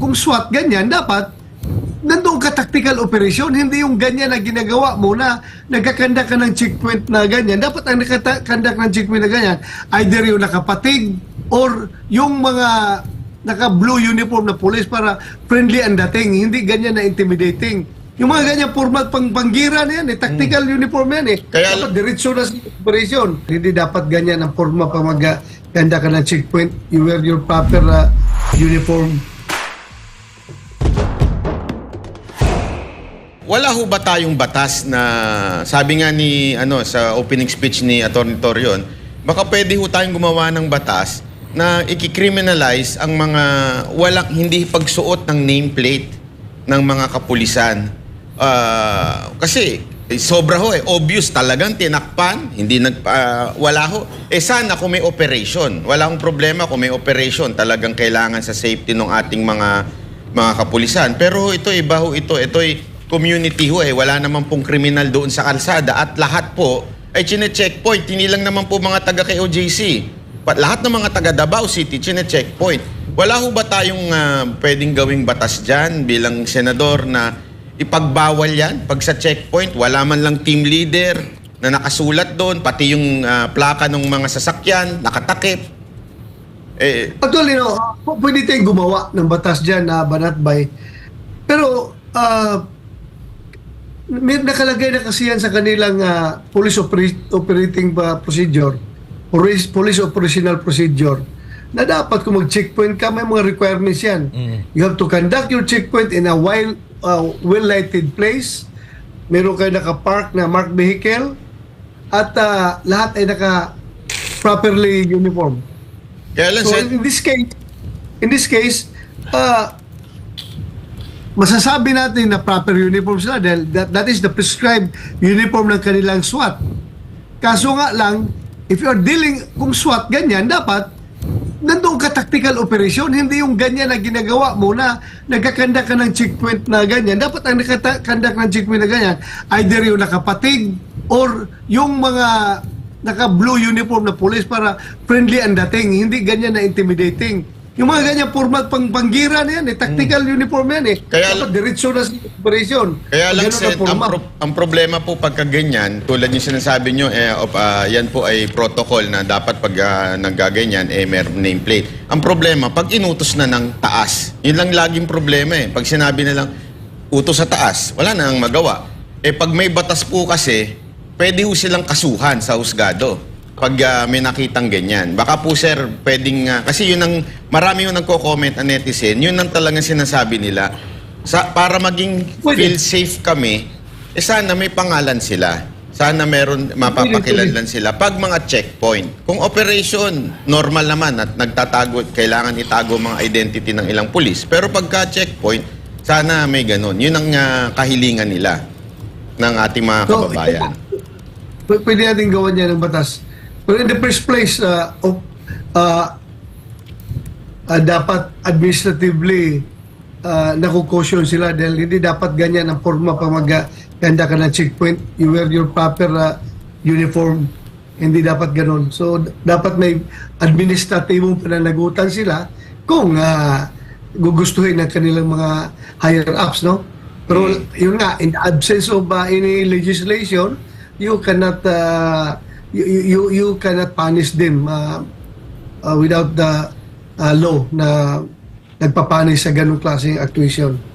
kung SWAT ganyan, dapat nandoon ka tactical operation, hindi yung ganyan na ginagawa mo na nagkakanda ka ng checkpoint na ganyan. Dapat ang nagkakanda ng checkpoint na ganyan, either yung nakapatig or yung mga naka-blue uniform na police para friendly ang dating, hindi ganyan na intimidating. Yung mga ganyan formal pang panggira na yan, eh, tactical uniform yan eh. Kaya- dapat diretso na sa operation. Hindi dapat ganyan ang forma pang magkanda ka ng checkpoint. You wear your proper uh, uniform. Wala ho ba tayong batas na sabi nga ni ano sa opening speech ni Attorney Torion, baka pwede ho tayong gumawa ng batas na i-criminalize ang mga walang hindi pagsuot ng nameplate ng mga kapulisan. Ah, kasi eh, sobra ho eh, obvious talagang tinakpan, hindi nag ah, wala ho. Eh sana kung may operation, wala akong problema kung may operation, talagang kailangan sa safety ng ating mga mga kapulisan. Pero ito iba ho ito, ito ay community ho eh, wala naman pong kriminal doon sa kalsada at lahat po ay chine-checkpoint, hindi lang naman po mga taga KOJC. Pa- lahat ng mga taga Davao City chine-checkpoint. Wala ho ba tayong ah, pwedeng gawing batas dyan bilang senador na ipagbawal yan pag sa checkpoint, wala man lang team leader na nakasulat doon, pati yung ah, plaka ng mga sasakyan, nakatakip. Eh, Actually, no, pwede tayong gumawa ng batas dyan na banatbay. Pero, ah, may nakalagay na kasi yan sa kanilang ah, police opera- operating ah, procedure, police, police operational procedure, na dapat kung mag-checkpoint ka, may mga requirements yan. You have to conduct your checkpoint in a well, ah, well-lighted place. Meron kayo naka-park na marked vehicle at ah, lahat ay naka properly uniform. lang, So in this case, in this case, uh, masasabi natin na proper uniform sila dahil that, that is the prescribed uniform ng kanilang SWAT. Kaso nga lang, if you're dealing, kung SWAT ganyan, dapat nandoon ka tactical operation, hindi yung ganyan na ginagawa mo na nagkakanda ka ng checkpoint na ganyan. Dapat ang nagkakanda ng checkpoint na ganyan, either yung nakapatig or yung mga naka-blue uniform na police para friendly ang dating, hindi ganyan na intimidating. Yung mga ganyan formal pang panggira na yan, eh, tactical uniform yan eh. Hmm. Kaya- Dapat diretso na sa operation. Kaya lang, Sen, ang, pro- ang problema po pagka ganyan, tulad yung sinasabi nyo, eh, op- ah, yan po ay protocol na dapat pag uh, naggaganyan, eh, may nameplate. Ang problema, pag inutos na ng taas, yun lang laging problema eh. Pag sinabi na lang, utos sa taas, wala na ang magawa. Eh, pag may batas po kasi, pwede ho silang kasuhan sa husgado pag ah, may nakitang ganyan. Baka po sir, pwedeng, ah, kasi yun ang, marami yung nagko-comment na netizen, yun ang talagang sinasabi nila. Sa, para maging Pwede. feel safe kami, eh sana may pangalan sila. Sana meron, mapapakilanlan sila. Pag mga checkpoint, kung operation, normal naman at nagtatago, kailangan itago mga identity ng ilang pulis. Pero pagka checkpoint, sana may ganun. Yun ang ah, kahilingan nila ng ating mga So, kababayan. P- pwede natin gawan yan ng batas. Pero in the first place, uh, of- uh, uh, dapat administratively uh, nakukosyon sila dahil hindi dapat ganyan ang forma pag maganda ka ng checkpoint. You wear your proper uh, uniform. Hindi dapat ganun. So, dapat may administrativong pananagutan sila kung uh, gugustuhin ng kanilang mga higher-ups, no? Pero yun nga, in the absence of uh, any legislation, you cannot uh, you, you you cannot punish them uh, uh, without the uh, law na nagpapanis sa ganung klaseng actuation.